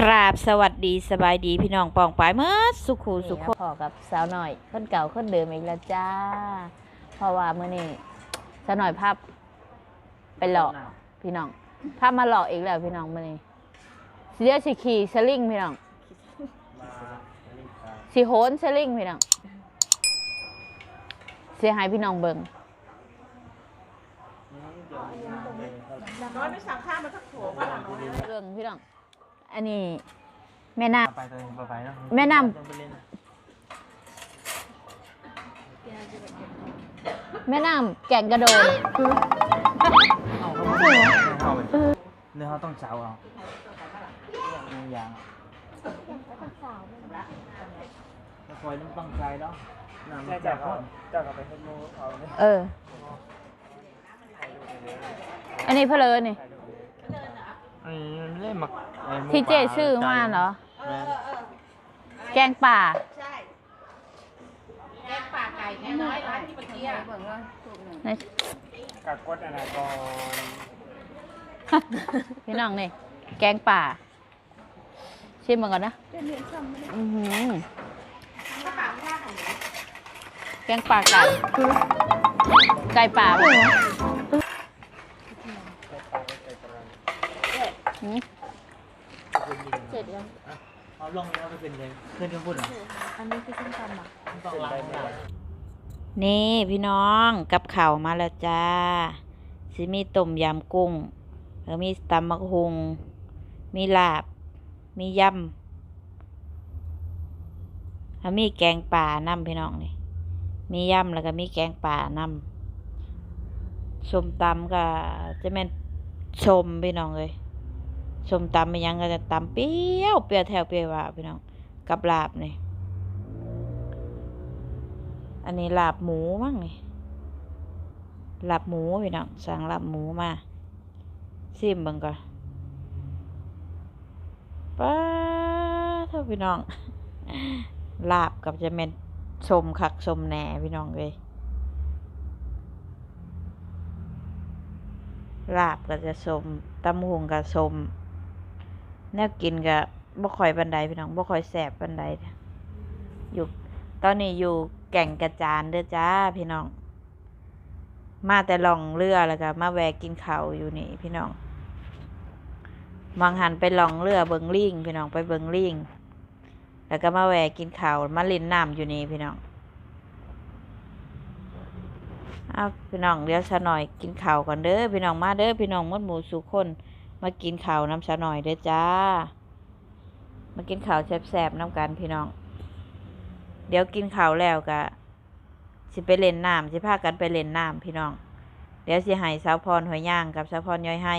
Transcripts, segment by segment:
กราบสวัสดีสบายดีพี่น้องปองปายเมื่อสุขูสุขนี่นะพอกับสาวหน่อยคนเก่าคนเดิมอีกแล้วจ้า เพราะว่ามื่อนี้สาวหน่อยภาพไปหลอกพี่น้องภาพมาหลอกอีกแล้วพี่น้องมื่อนี้สิเดียวสิขี่สลิงพี่น้องสิโหนสลิงพี่น้องเสียหายพี่น้องเบิงน้อยไม่สั่งข้าวมาสักโถมาหลังน้อยเรื่องพี่น้อง อันนี้ แม่น้ไปตัวเองไปเนาะแม่นำต้องไปเล่นำแม่น้ำแก่งกระโดนเอาเข้ามาเอาไปเนื้อเขาต้องเจ้าเอาเนื้อยางแล้วคอยต้องต้องใจเนาะน้ำจากก่อนจากกับไปให้โมเอาเนี่ยเออ อันนี้เพลอนี่ อันนี้เล่นมักไอ้หมูที่เจป่ชื่อมาเหรอแม่นแกงป่า ใช่แกงป่าไก่แค่น้อยร้านที่เมื่อกี้อะในกักกดอะไรก่อนพี่น้องนี่แกงป่า ชิมมันก่อนนะอื้อหือแกงป่าไก่ไก่ป่าบ่หืม เสร็จแล้วเอาลองแล้วไปเป็นเลยขึ้นกันพูดเหรออันนี้คือส้มตำอะต้องล้างมือนี่พี่น้องกับข่าวมาแล้วจ้าสิมีต้มยำกุ้ง แล้วมีตำมะฮุง มีลาบ มียำแล้วมีแกงป่าน้ำพี่น้องนี่ มียำแล้วก็มีแกงป่าน้ำส้มตำก็จะเป็นชมพี่น้องเลย ส้มตำมันยังก็จะตำเปรี้ยวเปรี้ยวแถวเปรี้ยวว่าพี่น้องกับลาบนี่อันนี้ลาบหมูมั้งนี่ลาบหมูพี่น้องสั่งลาบหมูมาซิมบิ่งก่อนป้าเท่าพี่น้องลาบกับจะเป็นชมคักชมแหน่พี่น้องเลยลาบก็จะชมตำหุงก็ชม แนวกินก็บ่ค่อยบันไดพี่น้องบ่ค่อยแสบบันไดอยู่ตอนนี้อยู่แก่งกระจานเด้อจ้าพี่น้อง มาแต่ล่องเรือแล้วก็มาแวะกินข้าวอยู่นี่พี่น้องบางหันไปล่องเรือเบิงลิงพี่น้องไปเบิงลิงแล้วก็มาแวะกินข้าวมาเล่นน้ำอยู่นี่พี่น้องเอาพี่น้องเดี๋ยวซะหน่อยกินข้าวก่อนเด้อพี่น้องมาเด้อพี่น้องมดหมูสุคน มากินข้าวน้ำซะหน่อยเด้อจ้า มากินข้าวแซ่บๆน้ำกันพี่น้อง เดี๋ยวกินข้าวแล้วก็สิไปเล่นน้ำสิพากันไปเล่นน้ำพี่น้อง เดี๋ยวสิให้สาวพรหอยย่างกับสาวพรย้อยให้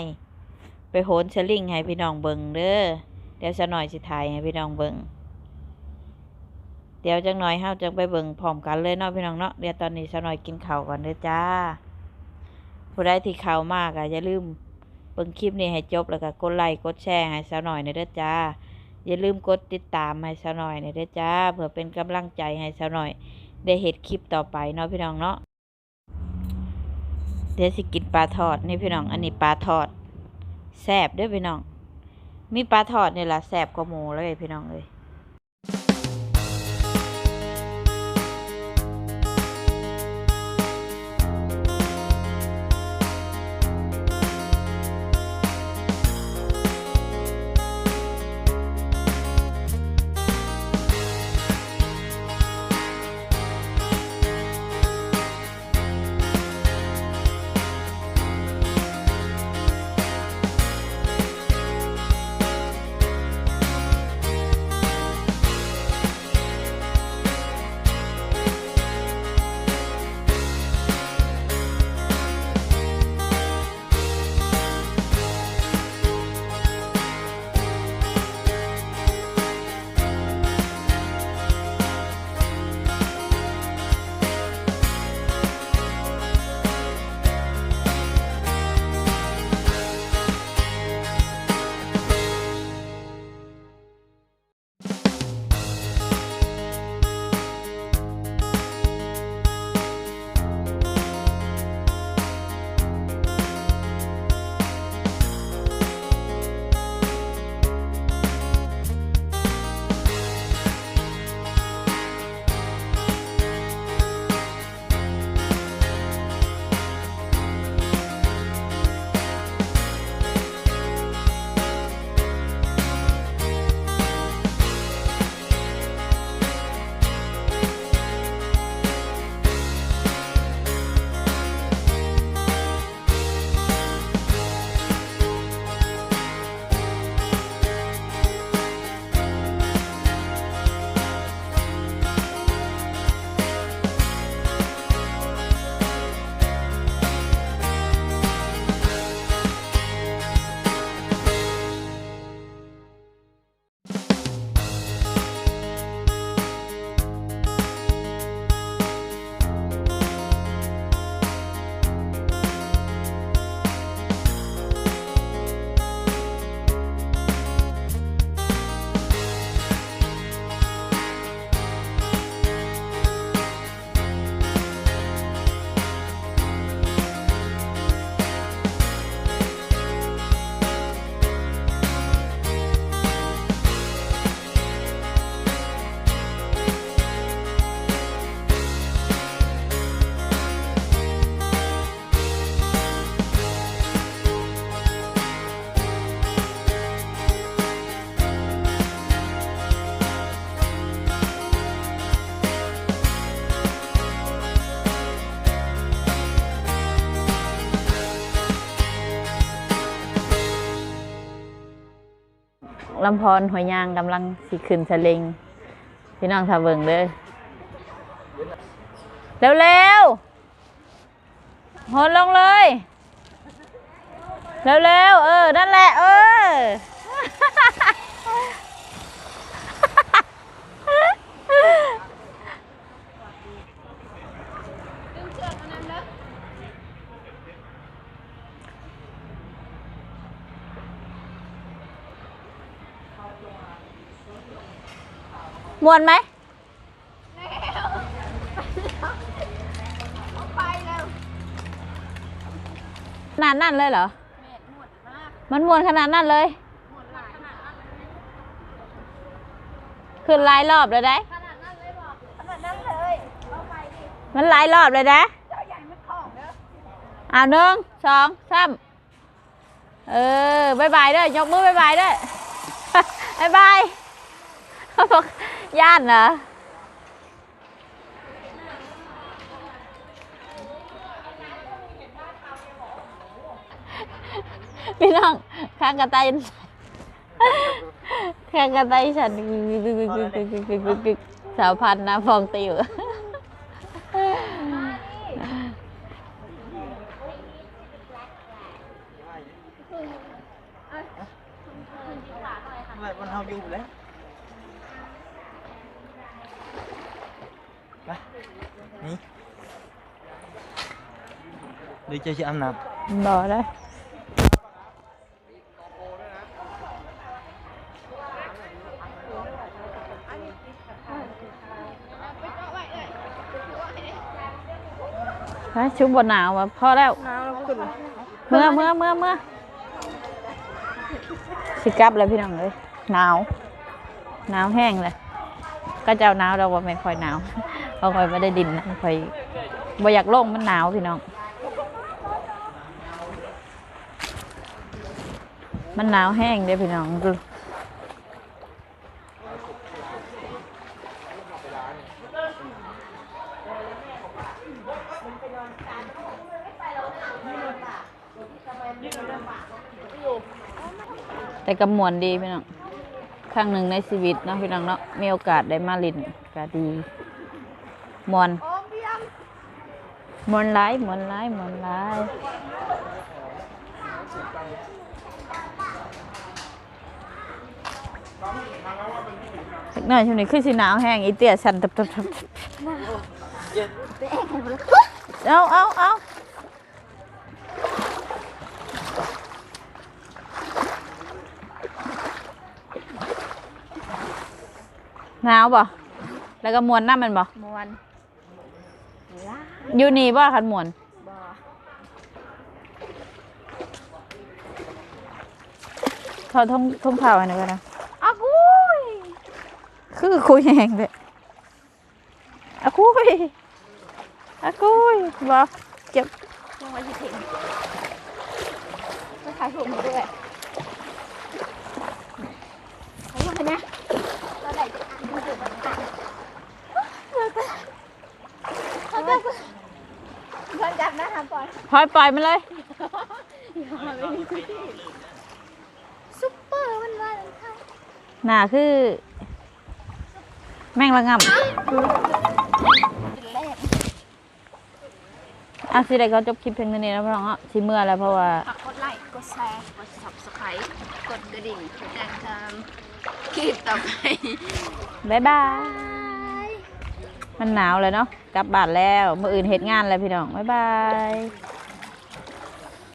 ไปโหนสลิงให้พี่น้องเบิงเด้อ เดี๋ยวจะหน่อยสิถ่ายให้พี่น้องเบิงเดี๋ยวจังหน่อยเฮาจะไปเบิงพร้อมกันเลยเนาะพี่น้องเนาะเดี๋ยวตอนนี้สาหน่อยกินข้าวก่อนเด้อจ้า ผู้ใดที่เข้ามากอะอย่าลืม บิ่งคลิปนี้ให้จบแล้วก็กดไลค์กดแชร์ให้สาวหน่อยในเด้อจ้า อย่าลืมกดติดตามให้สาวหน่อยในเด้อจ้าเพื่อเป็นกำลังใจให้สาวหน่อย ได้เห็ดคลิปต่อไปเนาะพี่น้องเนาะเดี๋ยวสิกินปลาทอดนี่พี่น้อง อันนี้ปลาทอดแซ่บด้วยพี่น้อง มีปลาทอดนี่แหละแซ่บกว่าหมูเลยพี่น้องเลย ลำพรหอยยางกำลังสิขึ้นสลิงพี่น้องทาเบิงเด้อเร็วเร็วๆหนลงเลย เร็วเร็วๆเออ นั่นแหละ เออ มวนไหมขนาดนั้นเลยเหรอ มันมวนขนาดนั้นเลย ขึ้นหลายรอบเลยได้ มันหลายรอบเลยนะอ่าหนึ่งสองสามเออบายบายเด้อยกมือบายบายเด้อบายบายเขาบอก ย่านเหรอพี่น้องข้างกระต่ายข้างกระต่ายฉันสาวพันนะฟองติวมันเฮาอยู่แล้ว นี่เดี๋ยวจะจะอาบน้ำบ่ได้ฮะชุบบนหนาวอะพอแล้วเมื่อเมื่อเมื่อเมื่อสิกลับเลยพี่น้องเลยหนาวหนาวแห้งเลยก็เจ้าหนาวเราว่าไม่ค่อยหนาว เราคอยไม่ได้ดินนะคอยบ่อยากลงมันหนาวพี่น้อง มันหนาวแห้งเด้อพี่น้องดูแต่กำมวนดีพี่น้องครั้งหนึ่งในชีวิตเนาะพี่น้องเนาะมีโอกาสได้มาลินก็ดี มวนมวนร้ายมวนร้ายมวนร้ายสักหน่อยช่วงนี้คือสิหนาวแห้งอีเตี้ยสั่นตับตับตับเอาเอาเอาหนาวบ่แล้วก็มวนน้ำมันบ่มวน อยู่นี่บ่คันมวนบ่ทอดทุ่งทุ่งเผาอันนั้นก็นะอากุยคือคุยแห้งเลยอะคุยอะคุยบ่เจ็บยังไว้ที่ถึงก็ถ่ายรูปมาด้วยถ่ายรูปไปนะเราได้จะอ่านรูปมันกันเขาจะเพื่อนจับนะทำก่อน พลอยปล่อยมันเลยซุปเปอร์มันว่าค่ะหนาคือ แม่งระงำเป็นแรกอะสิได้เขาจบคลิปเพียงเท่านี้แล้วพี่น้องอะสิเมื่อแล้วเพราะว่า ฝากกดไลค์ กดแชร์ กด subscribe กดกระดิ่งเพื่อแจ้งเตือนคลิปต่อไปบ๊ายบาย มันหนาวเลยเนาะกลับบ้านแล้ว มื่ออื่นเหตุงานแล้วพี่น้อง บ๊ายบาย